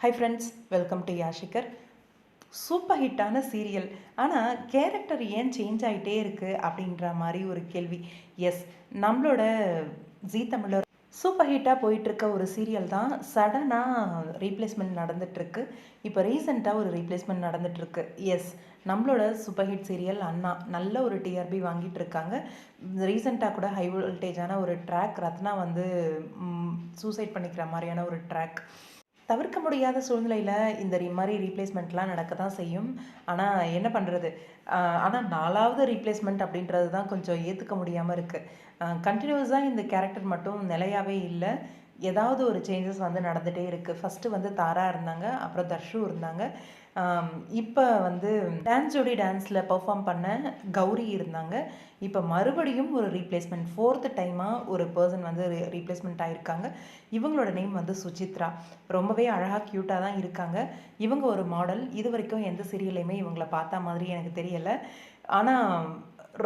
High friends welcome to யாஷிகர் super ஹிட்டான serial ஆனால் கேரக்டர் ஏன் சேஞ்ச் ஆகிட்டே இருக்குது அப்படின்ற மாதிரி ஒரு கேள்வி. எஸ் நம்மளோட ஜீ தமிழர் சூப்பர் ஹிட்டாக போயிட்டுருக்க ஒரு சீரியல் தான் சடனாக ரீப்ளேஸ்மெண்ட் நடந்துகிட்ருக்கு இப்போ ரீசெண்டாக ஒரு ரீப்ளேஸ்மெண்ட் நடந்துகிட்ருக்கு எஸ் நம்மளோட சூப்பர் ஹிட் சீரியல் அண்ணா. நல்ல ஒரு டிஆர்பி வாங்கிட்டு இருக்காங்க ரீசெண்டாக கூட ஹை வோல்டேஜான ஒரு ட்ராக் ரத்னா வந்து சூசைட் பண்ணிக்கிற மாதிரியான ஒரு ட்ராக் தவிர்க்க முடியாத சூழ்நிலையில் இந்த மாதிரி ரீப்ளேஸ்மெண்ட்லாம் நடக்க தான் செய்யும். ஆனால் என்ன பண்ணுறது ஆனால் நாலாவது ரீப்ளேஸ்மெண்ட் அப்படின்றது தான் கொஞ்சம் ஏற்றுக்க முடியாமல் இருக்குது கண்டினியூஸாக இந்த கேரக்டர் மட்டும் நிலையாகவே இல்லை. ஏதாவது ஒரு சேஞ்சஸ் வந்து நடந்துகிட்டே இருக்குது ஃபஸ்ட்டு வந்து தாரா இருந்தாங்க அப்புறம் தர்ஷு இருந்தாங்க. இப்போ வந்து டான்ஸ் ஜோடி டான்ஸில் பெர்ஃபார்ம் பண்ண கௌரி இருந்தாங்க. இப்போ மறுபடியும் ஒரு ரீப்ளேஸ்மெண்ட் ஃபோர்த்து டைமாக ஒரு பர்சன் வந்து ரீப்ளேஸ்மெண்ட் ஆகிருக்காங்க இவங்களோட நேம் வந்து சுசித்ரா. ரொம்பவே அழகாக க்யூட்டாக தான் இருக்காங்க. இவங்க ஒரு மாடல் இது வரைக்கும் எந்த சீரியல்லையுமே இவங்கள பார்த்தா மாதிரி எனக்கு தெரியலை. ஆனால்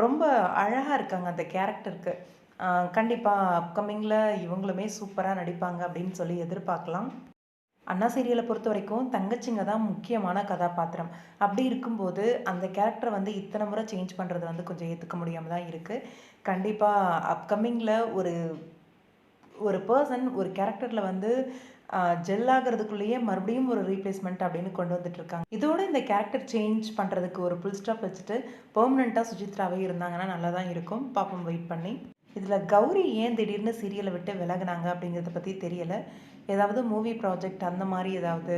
ரொம்ப அழகாக இருக்காங்க அந்த கேரக்டருக்கு கண்டிப்பாக அப்கமிங்கில் இவங்களுமே சூப்பராக நடிப்பாங்க அப்படின்னு சொல்லி எதிர்பார்க்கலாம். அண்ணா சீரியலை பொறுத்த வரைக்கும் தங்கச்சிங்க தான் முக்கியமான கதாபாத்திரம். அப்படி இருக்கும்போது அந்த கேரக்டரை வந்து இத்தனை முறை சேஞ்ச் பண்ணுறது வந்து கொஞ்சம் ஏற்றுக்க முடியாமல் தான் இருக்குது கண்டிப்பாக அப்கமிங்கில் ஒரு ஒரு பர்சன் ஒரு கேரக்டரில் வந்து ஜெல் ஆகிறதுக்குள்ளேயே மறுபடியும் ஒரு ரீப்ளேஸ்மெண்ட் அப்படின்னு கொண்டு வந்துட்டுருக்காங்க இதோட இந்த கேரக்டர் சேஞ்ச் பண்ணுறதுக்கு ஒரு புல் ஸ்டாப் வச்சுட்டு பெர்மனெண்ட்டாக சுஜித்ராவே இருந்தாங்கன்னா நல்லா தான் இருக்கும். பாப்போம் வெயிட் பண்ணி. இதில் கௌரி ஏன் திடீர்னு சீரியலை விட்டு விலகினாங்க அப்படிங்கிறத பற்றி தெரியலை. ஏதாவது மூவி ப்ராஜெக்ட் அந்த மாதிரி ஏதாவது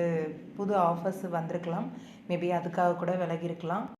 புது ஆஃபர்ஸ் வந்திருக்கலாம். மேபி அதுக்காக கூட விலகிருக்கலாம்.